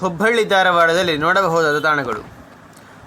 ಹುಬ್ಬಳ್ಳಿ ಧಾರವಾಡದಲ್ಲಿ ನೋಡಬಹುದಾದ ತಾಣಗಳು.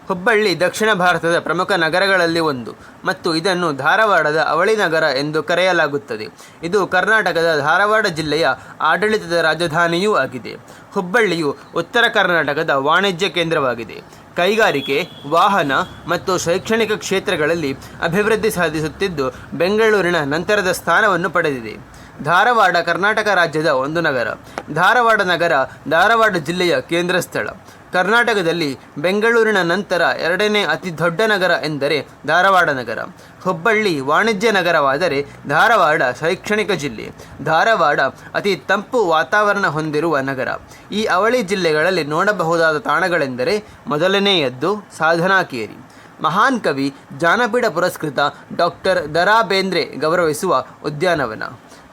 ಹುಬ್ಬಳ್ಳಿ ದಕ್ಷಿಣ ಭಾರತದ ಪ್ರಮುಖ ನಗರಗಳಲ್ಲಿ ಒಂದು ಮತ್ತು ಇದನ್ನು ಧಾರವಾಡದ ಅವಳಿ ನಗರ ಎಂದು ಕರೆಯಲಾಗುತ್ತದೆ. ಇದು ಕರ್ನಾಟಕದ ಧಾರವಾಡ ಜಿಲ್ಲೆಯ ಆಡಳಿತದ ರಾಜಧಾನಿಯೂ ಆಗಿದೆ. ಹುಬ್ಬಳ್ಳಿಯು ಉತ್ತರ ಕರ್ನಾಟಕದ ವಾಣಿಜ್ಯ ಕೇಂದ್ರವಾಗಿದೆ. ಕೈಗಾರಿಕೆ, ವಾಹನ ಮತ್ತು ಶೈಕ್ಷಣಿಕ ಕ್ಷೇತ್ರಗಳಲ್ಲಿ ಅಭಿವೃದ್ಧಿ ಸಾಧಿಸುತ್ತಿದ್ದು ಬೆಂಗಳೂರಿನ ನಂತರದ ಸ್ಥಾನವನ್ನು ಪಡೆದಿದೆ. ಧಾರವಾಡ ಕರ್ನಾಟಕ ರಾಜ್ಯದ ಒಂದು ನಗರ. ಧಾರವಾಡ ನಗರ ಧಾರವಾಡ ಜಿಲ್ಲೆಯ ಕೇಂದ್ರ ಸ್ಥಳ. ಕರ್ನಾಟಕದಲ್ಲಿ ಬೆಂಗಳೂರಿನ ನಂತರ ಎರಡನೇ ಅತಿ ದೊಡ್ಡ ನಗರ ಎಂದರೆ ಧಾರವಾಡ ನಗರ. ಹುಬ್ಬಳ್ಳಿ ವಾಣಿಜ್ಯ ನಗರವಾದರೆ ಧಾರವಾಡ ಶೈಕ್ಷಣಿಕ ಜಿಲ್ಲೆ. ಧಾರವಾಡ ಅತಿ ತಂಪು ವಾತಾವರಣ ಹೊಂದಿರುವ ನಗರ. ಈ ಅವಳಿ ಜಿಲ್ಲೆಗಳಲ್ಲಿ ನೋಡಬಹುದಾದ ತಾಣಗಳೆಂದರೆ ಮೊದಲನೆಯದ್ದು ಸಾಧನಾಕೇರಿ. ಮಹಾನ್ ಕವಿ ಜಾನಪೀಠ ಪುರಸ್ಕೃತ ಡಾಕ್ಟರ್ ದರಾ ಬೇಂದ್ರೆ ಗೌರವಿಸುವ ಉದ್ಯಾನವನ.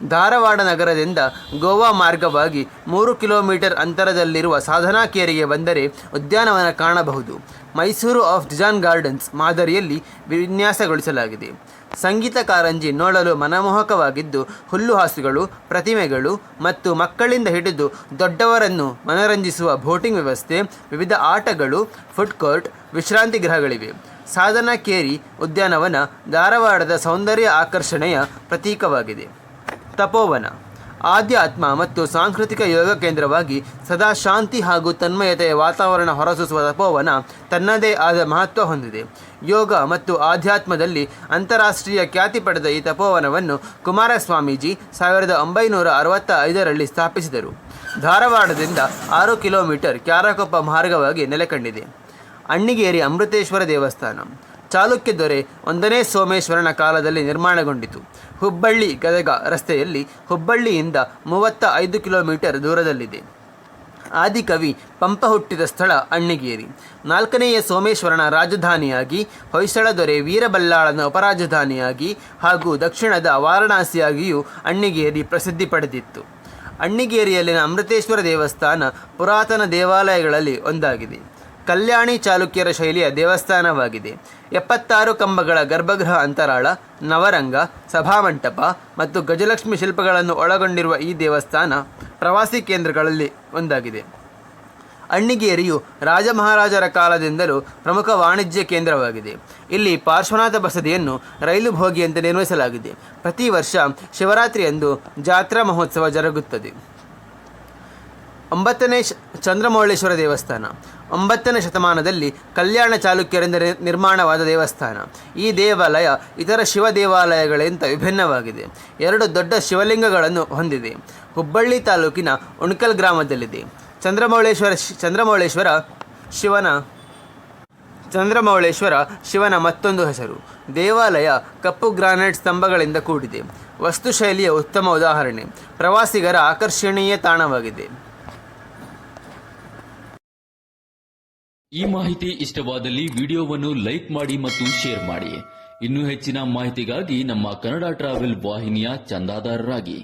ಧಾರವಾಡ ನಗರದಿಂದ ಗೋವಾ ಮಾರ್ಗವಾಗಿ ಮೂರು ಕಿಲೋಮೀಟರ್ ಅಂತರದಲ್ಲಿರುವ ಸಾಧನಾಕೇರಿಗೆ ಬಂದರೆ ಉದ್ಯಾನವನ ಕಾಣಬಹುದು. ಮೈಸೂರು ಆಫ್ ಡಿಜಾನ್ ಗಾರ್ಡನ್ಸ್ ಮಾದರಿಯಲ್ಲಿ ವಿನ್ಯಾಸಗೊಳಿಸಲಾಗಿದೆ. ಸಂಗೀತ ಕಾರಂಜಿ ನೋಡಲು ಮನಮೋಹಕವಾಗಿದ್ದು ಹುಲ್ಲುಹಾಸುಗಳು ಪ್ರತಿಮೆಗಳು ಮತ್ತು ಮಕ್ಕಳಿಂದ ಹಿಡಿದು ದೊಡ್ಡವರನ್ನು ಮನರಂಜಿಸುವ ಬೋಟಿಂಗ್ ವ್ಯವಸ್ಥೆ, ವಿವಿಧ ಆಟಗಳು, ಫುಡ್ ಕೋರ್ಟ್, ವಿಶ್ರಾಂತಿ ಗೃಹಗಳಿವೆ. ಸಾಧನಾ ಕೇರಿ ಉದ್ಯಾನವನ ಧಾರವಾಡದ ಸೌಂದರ್ಯ ಆಕರ್ಷಣೆಯ ಪ್ರತೀಕವಾಗಿದೆ. ತಪೋವನ. ಆಧ್ಯಾತ್ಮ ಮತ್ತು ಸಾಂಸ್ಕೃತಿಕ ಯೋಗ ಕೇಂದ್ರವಾಗಿ ಸದಾ ಶಾಂತಿ ಹಾಗೂ ತನ್ಮಯತೆಯ ವಾತಾವರಣ ಹೊರಸೂಸುವ ತಪೋವನ ತನ್ನದೇ ಆದ ಮಹತ್ವ ಹೊಂದಿದೆ. ಯೋಗ ಮತ್ತು ಆಧ್ಯಾತ್ಮದಲ್ಲಿ ಅಂತಾರಾಷ್ಟ್ರೀಯ ಖ್ಯಾತಿ ಪಡೆದ ಈ ತಪೋವನವನ್ನು ಕುಮಾರಸ್ವಾಮೀಜಿ ಸಾವಿರದ ಒಂಬೈನೂರ ಅರವತ್ತ ಐದರಲ್ಲಿ ಸ್ಥಾಪಿಸಿದರು. ಧಾರವಾಡದಿಂದ ಆರು ಕಿಲೋಮೀಟರ್ ಕ್ಯಾರಕೊಪ್ಪ ಮಾರ್ಗವಾಗಿ ನೆಲೆಕಂಡಿದೆ. ಅಣ್ಣಿಗೇರಿ ಅಮೃತೇಶ್ವರ ದೇವಸ್ಥಾನ. ಚಾಲುಕ್ಯ ದೊರೆ ಒಂದನೇ ಸೋಮೇಶ್ವರನ ಕಾಲದಲ್ಲಿ ನಿರ್ಮಾಣಗೊಂಡಿತು. ಹುಬ್ಬಳ್ಳಿ ಗದಗ ರಸ್ತೆಯಲ್ಲಿ ಹುಬ್ಬಳ್ಳಿಯಿಂದ ಮೂವತ್ತ ಐದು ಕಿಲೋಮೀಟರ್ ದೂರದಲ್ಲಿದೆ. ಆದಿಕವಿ ಪಂಪ ಹುಟ್ಟಿದ ಸ್ಥಳ ಅಣ್ಣಿಗೇರಿ. ನಾಲ್ಕನೆಯ ಸೋಮೇಶ್ವರನ ರಾಜಧಾನಿಯಾಗಿ ಹೊಯ್ಸಳ ದೊರೆ ವೀರಬಲ್ಲಾಳನ ಉಪರಾಜಧಾನಿಯಾಗಿ ಹಾಗೂ ದಕ್ಷಿಣದ ವಾರಣಾಸಿಯಾಗಿಯೂ ಅಣ್ಣಿಗೇರಿ ಪ್ರಸಿದ್ಧಿ ಪಡೆದಿತ್ತು. ಅಣ್ಣಿಗೇರಿಯಲ್ಲಿನ ಅಮೃತೇಶ್ವರ ದೇವಸ್ಥಾನ ಪುರಾತನ ದೇವಾಲಯಗಳಲ್ಲಿ ಒಂದಾಗಿದೆ. ಕಲ್ಯಾಣಿ ಚಾಲುಕ್ಯರ ಶೈಲಿಯ ದೇವಸ್ಥಾನವಾಗಿದೆ. ಎಪ್ಪತ್ತಾರು ಕಂಬಗಳ ಗರ್ಭಗೃಹ ಅಂತರಾಳ, ನವರಂಗ, ಸಭಾಮಂಟಪ ಮತ್ತು ಗಜಲಕ್ಷ್ಮಿ ಶಿಲ್ಪಗಳನ್ನು ಒಳಗೊಂಡಿರುವ ಈ ದೇವಸ್ಥಾನ ಪ್ರವಾಸಿ ಕೇಂದ್ರಗಳಲ್ಲಿ ಒಂದಾಗಿದೆ. ಅಣ್ಣಿಗೇರಿಯು ರಾಜಮಹಾರಾಜರ ಕಾಲದಿಂದಲೂ ಪ್ರಮುಖ ವಾಣಿಜ್ಯ ಕೇಂದ್ರವಾಗಿದೆ. ಇಲ್ಲಿ ಪಾರ್ಶ್ವನಾಥ ಬಸದಿಯನ್ನು ರೈಲು ಭೋಗಿಯಂತೆ ನಿರ್ಮಿಸಲಾಗಿದೆ ಪ್ರತಿ ವರ್ಷ ಶಿವರಾತ್ರಿಯಂದು ಜಾತ್ರಾ ಮಹೋತ್ಸವ ಜರುಗುತ್ತದೆ. ಒಂಬತ್ತನೇ ಚಂದ್ರಮೌಳೇಶ್ವರ ದೇವಸ್ಥಾನ, ಒಂಬತ್ತನೇ ಶತಮಾನದಲ್ಲಿ ಕಲ್ಯಾಣ ಚಾಲುಕ್ಯರಿಂದ ನಿರ್ಮಾಣವಾದ ದೇವಸ್ಥಾನ. ಈ ದೇವಾಲಯ ಇತರ ಶಿವ ದೇವಾಲಯಗಳಿಗಿಂತ ವಿಭಿನ್ನವಾಗಿದೆ. ಎರಡು ದೊಡ್ಡ ಶಿವಲಿಂಗಗಳನ್ನು ಹೊಂದಿದೆ. ಹುಬ್ಬಳ್ಳಿ ತಾಲೂಕಿನ ಉಣಕಲ್ ಗ್ರಾಮದಲ್ಲಿದೆ. ಚಂದ್ರಮೌಳೇಶ್ವರ ಚಂದ್ರಮೌಳೇಶ್ವರ ಶಿವನ ಚಂದ್ರಮೌಳೇಶ್ವರ ಶಿವನ ಮತ್ತೊಂದು ಹೆಸರು. ದೇವಾಲಯ ಕಪ್ಪು ಗ್ರಾನೈಟ್ ಸ್ತಂಭಗಳಿಂದ ಕೂಡಿದೆ. ವಸ್ತುಶೈಲಿಯ ಉತ್ತಮ ಉದಾಹರಣೆ. ಪ್ರವಾಸಿಗರ ಆಕರ್ಷಣೀಯ ತಾಣವಾಗಿದೆ. ಈ ಮಾಹಿತಿ ಇಷ್ಟವಾದಲ್ಲಿ ವಿಡಿಯೋವನ್ನು ಲೈಕ್ ಮಾಡಿ ಮತ್ತು ಶೇರ್ ಮಾಡಿ. ಇನ್ನೂ ಹೆಚ್ಚಿನ ಮಾಹಿತಿಗಾಗಿ ನಮ್ಮ ಕನ್ನಡ ಟ್ರಾವೆಲ್ ವಾಹಿನಿಯ ಚಂದಾದಾರರಾಗಿ.